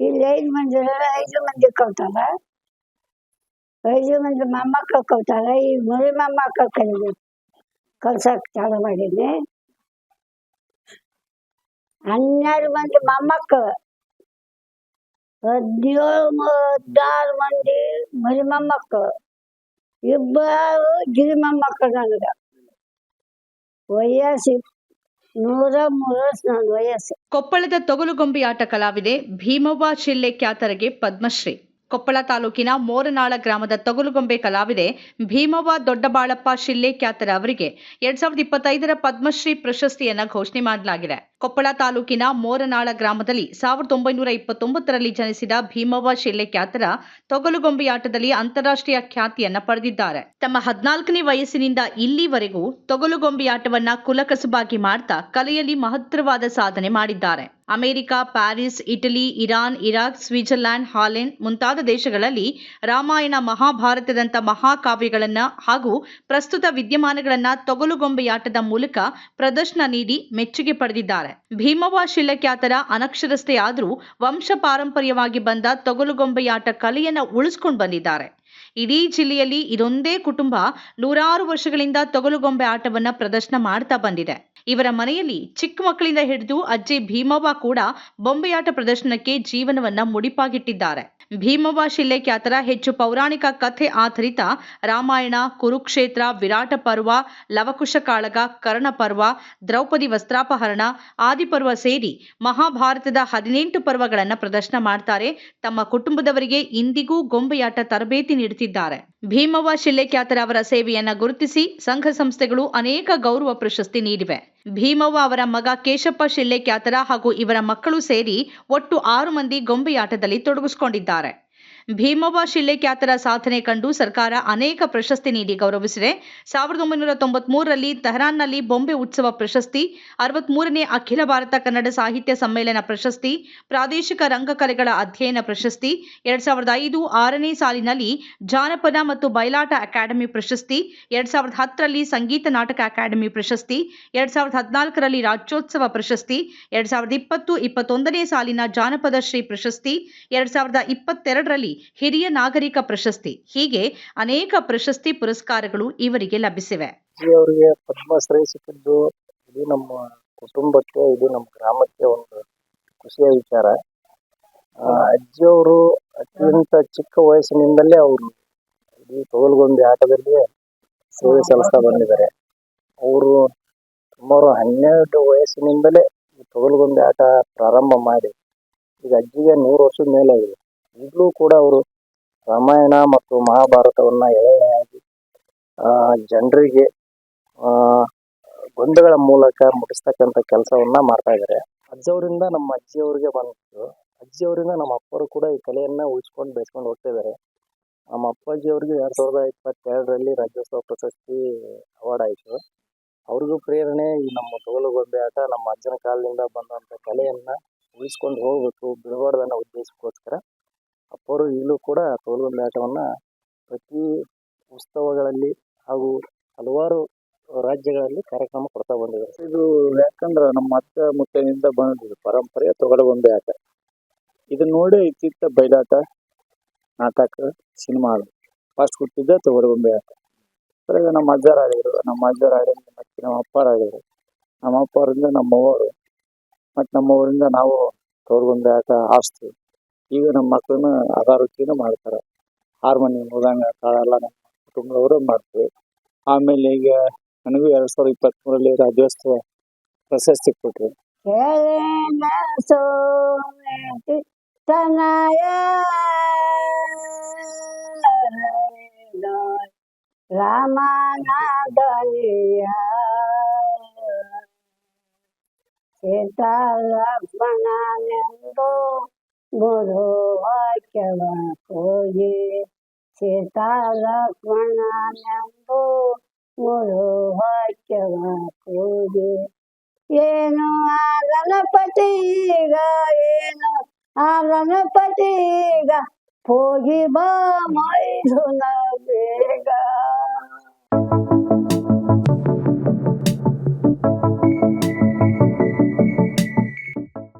ಇಲ್ಲಿ ಐದು ಮಂದಿ ಐದು ಮಂದಿ ಕಲ್ತಾರ ಐದು ಮಂದಿ ಮೊಮ್ಮಕ್ಕಳು ಕಲ್ತಾರ ಈ ಮರಿ ಮೊಮ್ಮಕ್ಕಳು ಕಲಿಬೇಕು ಕಲ್ಸಕ್ ಚಾಲು ಮಾಡೀನಿ ಹನ್ನೆರಡು ಮಂದಿ ಮೊಮ್ಮಕ್ಕಳು ಹದಿನೇಳು ಹದಿನಾರು ಮಂದಿ ಮರಿ ಮೊಮ್ಮಕ್ಕಳು ಇಬ್ಬರು ಗಿರಿ ಮೊಮ್ಮಕ್ಕಳು ನನಗ. ವಯಸ್ಸು ನೂರ ವಯಸ್ಸು ಕೊಪ್ಪಳದ ತೊಗಲುಗೊಂಬೆಯಾಟ ಕಲಾವಿದೆ ಭೀಮವ್ವ ಶಿಲ್ಲೆ ಖ್ಯಾತರಿಗೆ ಪದ್ಮಶ್ರೀ. ಕೊಪ್ಪಳ ತಾಲೂಕಿನ ಮೋರನಾಳ ಗ್ರಾಮದ ತೊಗಲುಗೊಂಬೆ ಕಲಾವಿದೆ ಭೀಮವ್ವ ದೊಡ್ಡಬಾಳಪ್ಪ ಶಿಲ್ಲೆ ಖ್ಯಾತರ ಅವರಿಗೆ ಎರಡ್ ಸಾವಿರದ ಇಪ್ಪತ್ತೈದರ ಪದ್ಮಶ್ರೀ ಪ್ರಶಸ್ತಿಯನ್ನು ಘೋಷಣೆ ಮಾಡಲಾಗಿದೆ. ಕೊಪ್ಪಳ ತಾಲೂಕಿನ ಮೋರನಾಳ ಗ್ರಾಮದಲ್ಲಿ ಸಾವಿರದ ಒಂಬೈನೂರ ಇಪ್ಪತ್ತೊಂಬತ್ತರಲ್ಲಿ ಜನಿಸಿದ ಭೀಮವ್ವ ಶಿಲ್ಲೆ ಖ್ಯಾತರ ತೊಗಲುಗೊಂಬೆಯಾಟದಲ್ಲಿ ಅಂತಾರಾಷ್ಟ್ರೀಯ ಖ್ಯಾತಿಯನ್ನ ಪಡೆದಿದ್ದಾರೆ. ತಮ್ಮ ಹದಿನಾಲ್ಕನೇ ವಯಸ್ಸಿನಿಂದ ಇಲ್ಲಿವರೆಗೂ ತೊಗಲುಗೊಂಬೆಯಾಟವನ್ನ ಕುಲಕಸುಬಾಗಿ ಮಾಡ್ತಾ ಕಲೆಯಲ್ಲಿ ಮಹತ್ತರವಾದ ಸಾಧನೆ ಮಾಡಿದ್ದಾರೆ. America, Paris, Italy, Iran, Iraq Switzerland Holland ಮುಂತಾದ ದೇಶಗಳಲ್ಲಿ ರಾಮಾಯಣ, ಮಹಾಭಾರತದಂಥ ಮಹಾಕಾವ್ಯಗಳನ್ನು ಹಾಗೂ ಪ್ರಸ್ತುತ ವಿದ್ಯಮಾನಗಳನ್ನು ತೊಗಲುಗೊಂಬೆಯಾಟದ ಮೂಲಕ ಪ್ರದರ್ಶನ ನೀಡಿ ಮೆಚ್ಚುಗೆ ಪಡೆದಿದ್ದಾರೆ. ಭೀಮವ ಶಿಲಖ್ಯಾತರ ಅನಕ್ಷರಸ್ಥೆಯಾದರೂ ವಂಶ ಪಾರಂಪರ್ಯವಾಗಿ ಬಂದ ತೊಗಲುಗೊಂಬೆಯಾಟ ಕಲೆಯನ್ನು ಉಳಿಸ್ಕೊಂಡು ಬಂದಿದ್ದಾರೆ. ಇಡೀ ಜಿಲ್ಲೆಯಲ್ಲಿ ಇದೊಂದೇ ಕುಟುಂಬ ನೂರಾರು ವರ್ಷಗಳಿಂದ ತೊಗಲುಗೊಂಬೆ ಆಟವನ್ನ ಪ್ರದರ್ಶನ ಮಾಡ್ತಾ ಬಂದಿದೆ. ಇವರ ಮನೆಯಲ್ಲಿ ಚಿಕ್ಕ ಮಕ್ಕಳಿಂದ ಹಿಡಿದು ಅಜ್ಜಿ ಭೀಮವ್ವ ಕೂಡ ಬೊಂಬೆಯಾಟ ಪ್ರದರ್ಶನಕ್ಕೆ ಜೀವನವನ್ನ ಮುಡಿಪಾಗಿಟ್ಟಿದ್ದಾರೆ. ಭೀಮವ್ವ ಶಿಲೆ ಖ್ಯಾತರ ಹೆಚ್ಚು ಪೌರಾಣಿಕ ಕಥೆ ಆಧಾರಿತ ರಾಮಾಯಣ, ಕುರುಕ್ಷೇತ್ರ, ವಿರಾಟ ಪರ್ವ, ಲವಕುಶ ಕಾಳಗ, ಕರ್ಣ ಪರ್ವ, ದ್ರೌಪದಿ ವಸ್ತ್ರಾಪಹರಣ ಆದಿಪರ್ವ ಸೇರಿ ಮಹಾಭಾರತದ ಹದಿನೆಂಟು ಪರ್ವಗಳನ್ನು ಪ್ರದರ್ಶನ ಮಾಡ್ತಾರೆ. ತಮ್ಮ ಕುಟುಂಬದವರಿಗೆ ಇಂದಿಗೂ ಗೊಂಬೆಯಾಟ ತರಬೇತಿ ನೀಡುತ್ತಿದ್ದಾರೆ. ಭೀಮವ್ವ ಕ್ಯಾತರ ಅವರ ಸೇವೆಯನ್ನು ಗುರುತಿಸಿ ಸಂಘ ಸಂಸ್ಥೆಗಳು ಅನೇಕ ಗೌರವ ಪ್ರಶಸ್ತಿ ನೀಡಿವೆ. ಭೀಮವ್ವ ಅವರ ಮಗ ಕೇಶಪ್ಪ ಶಿಲ್ಲೆಖ್ಯಾತರ ಹಾಗೂ ಇವರ ಮಕ್ಕಳು ಸೇರಿ ಒಟ್ಟು ಆರು ಮಂದಿ ಗೊಂಬೆಯಾಟದಲ್ಲಿ ತೊಡಗಿಸಿಕೊಂಡಿದ್ದಾರೆ. ಭೀಮವ್ವ ಶಿಲ್ಲೆಖ್ಯಾತರ ಸಾಧನೆ ಕಂಡು ಸರ್ಕಾರ ಅನೇಕ ಪ್ರಶಸ್ತಿ ನೀಡಿ ಗೌರವಿಸಿದೆ. ಸಾವಿರದ ಒಂಬೈನೂರ ತೊಂಬತ್ಮೂರರಲ್ಲಿ ತೆಹರಾನ್ನಲ್ಲಿ ಬೊಂಬೆ ಉತ್ಸವ ಪ್ರಶಸ್ತಿ, ಅರವತ್ಮೂರನೇ ಅಖಿಲ ಭಾರತ ಕನ್ನಡ ಸಾಹಿತ್ಯ ಸಮ್ಮೇಳನ ಪ್ರಶಸ್ತಿ, ಪ್ರಾದೇಶಿಕ ರಂಗಕಲೆಗಳ ಅಧ್ಯಯನ ಪ್ರಶಸ್ತಿ, ಎರಡ್ ಸಾವಿರದ ಐದು ಆರನೇ ಸಾಲಿನಲ್ಲಿ ಜಾನಪದ ಮತ್ತು ಬಯಲಾಟ ಅಕಾಡೆಮಿ ಪ್ರಶಸ್ತಿ, ಎರಡ್ ಸಾವಿರದ ಹತ್ತರಲ್ಲಿ ಸಂಗೀತ ನಾಟಕ ಅಕಾಡೆಮಿ ಪ್ರಶಸ್ತಿ, ಎರಡ್ ಸಾವಿರದ ಹದಿನಾಲ್ಕರಲ್ಲಿ ರಾಜ್ಯೋತ್ಸವ ಪ್ರಶಸ್ತಿ, ಎರಡ್ ಸಾವಿರದ ಇಪ್ಪತ್ತು ಇಪ್ಪತ್ತೊಂದನೇ ಸಾಲಿನ ಜಾನಪದ ಶ್ರೀ ಪ್ರಶಸ್ತಿ, ಎರಡ್ ಸಾವಿರದ ಇಪ್ಪತ್ತೆರಡರಲ್ಲಿ ಹಿರಿಯ ನಾಗರಿಕ ಪ್ರಶಸ್ತಿ. ಹೀಗೆ ಅನೇಕ ಪ್ರಶಸ್ತಿ ಪುರಸ್ಕಾರಗಳು ಇವರಿಗೆ ಲಭಿಸಿವೆ. ಅವರಿಗೆ ಪದ್ಮಶ್ರೀ ಸಿಕ್ಕಿದ್ದು ಇದು ನಮ್ಮ ಕುಟುಂಬಕ್ಕೆ, ಇದು ನಮ್ಮ ಗ್ರಾಮಕ್ಕೆ ಒಂದು ಖುಷಿಯ ವಿಚಾರ. ಅಜ್ಜಿಯವರು ಅತ್ಯಂತ ಚಿಕ್ಕ ವಯಸ್ಸಿನಿಂದಲೇ ಅವರು ಇಡೀ ತೋಲ್ಗೊಂಬೆ ಆಟದಲ್ಲಿ ಸೇವೆ ಸಲ್ಲಿಸ್ತಾ ಬಂದಿದ್ದಾರೆ. ಅವರು ಸುಮಾರು ಹನ್ನೆರಡು ವಯಸ್ಸಿನಿಂದಲೇ ಈ ತೊಗಲುಗೊಂಬೆ ಆಟ ಪ್ರಾರಂಭ ಮಾಡಿ, ಈಗ ಅಜ್ಜಿಗೆ ನೂರು ವರ್ಷದ ಮೇಲಾಗಿದೆ. ಈಗಲೂ ಕೂಡ ಅವರು ರಾಮಾಯಣ ಮತ್ತು ಮಹಾಭಾರತವನ್ನ ಎಳೆಯಾಗಿ ಜನರಿಗೆ ಗೊಂದಗಳ ಮೂಲಕ ಮುಟ್ಟಿಸ್ತಕ್ಕಂಥ ಕೆಲಸವನ್ನ ಮಾಡ್ತಾ ಇದ್ದಾರೆ ಅಜ್ಜವರಿಂದ ನಮ್ಮ ಅಜ್ಜಿಯವರಿಗೆ ಬಂತು. ಅಜ್ಜಿಯವರಿಂದ ನಮ್ಮ ಅಪ್ಪರು ಕೂಡ ಈ ಕಲೆಯನ್ನ ಉಳಿಸ್ಕೊಂಡು ಬೆಳೆಸ್ಕೊಂಡು ಹೋಗ್ತಾ ಇದ್ದಾರೆ ನಮ್ಮ ಅಪ್ಪಾಜಿಯವರಿಗೆ ಎರಡು ಸಾವಿರದ ಇಪ್ಪತ್ತೆರಡರಲ್ಲಿ ರಾಜ್ಯೋತ್ಸವ ಪ್ರಶಸ್ತಿ ಅವಾರ್ಡ್ ಆಯಿತು. ಅವ್ರಿಗೂ ಪ್ರೇರಣೆ ಈ ನಮ್ಮ ತೊಗಲುಗೊಂಬೆ ಆಟ, ನಮ್ಮ ಅಜ್ಜನ ಕಾಲದಿಂದ ಬಂದಂಥ ಕಲೆಯನ್ನ ಉಳಿಸ್ಕೊಂಡು ಹೋಗಬೇಕು, ಬಿಡಬಾರ್ದು ಉದ್ದೇಶಕ್ಕೋಸ್ಕರ ಅಪ್ಪರು ಈಗಲೂ ಕೂಡ ತೊಗಲುಗೊಂಬೆ ಆಟವನ್ನ ಪ್ರತಿ ಉತ್ಸವಗಳಲ್ಲಿ ಹಾಗೂ ಹಲವಾರು ರಾಜ್ಯಗಳಲ್ಲಿ ಕಾರ್ಯಕ್ರಮ ಕೊಡ್ತಾ ಬಂದಿದ್ದಾರೆ. ಇದು ಯಾಕಂದ್ರೆ ನಮ್ಮ ಅತ್ತ ಮುತ್ತಿನಿಂದ ಬಂದಿದೆ ಪರಂಪರೆಯ ತೊಗಲಗೊಂಬೆ ಆಟ. ಇದು ನೋಡಿ ಇತ್ತಿತ್ತ ಬಯಲಾಟ ನಾಟಕ, ಸಿನಿಮಾ ಫಸ್ಟ್ ಹುಟ್ಟಿದ್ದ ತೊಗಲಗೊಂಬೆ ಆಟ. ಈಗ ನಮ್ಮ ಅಜ್ಜಾರ ನಮ್ಮ ಅಜ್ಜಾರ ಮತ್ತೆ ನಮ್ಮ ಅಪ್ಪಾರ ಆಡಿದರು. ನಮ್ಮ ಅಪ್ಪರಿಂದ ನಮ್ಮವರು, ಮತ್ತು ನಮ್ಮವರಿಂದ ನಾವು ತೊಗಲಗೊಂಬೆ ಆಟ ಆಡಿಸ್ತೀವಿ ಈಗ ನಮ್ಮ ಮಕ್ಕಳನ್ನ ಅದ ವೃತ್ತಿನೂ ಮಾಡ್ತಾರೆ. ಹಾರ್ಮೋನಿಯಂ ಮೃದಂಗ, ತಾಳ ನಮ್ಮ ಕುಟುಂಬದವರು ಮಾಡ್ತೀವಿ. ಆಮೇಲೆ ಈಗ ನನಗೂ ಎರಡು ಸಾವಿರದ ಇಪ್ಪತ್ತ್ಮೂರಲ್ಲಿ ರಾಜ್ಯೋತ್ಸವ ಪ್ರಶಸ್ತಿ ಕೊಟ್ಟರು ರಾಮನಾದನಿಯ ಸೀತಾ बोधो वाक्यवाकोये सीतालक्ष्मणान्यम्बो बोधो वाक्यवाकोये येनो आगणपतिग येनो आगणपतिग भोजि बामैधुना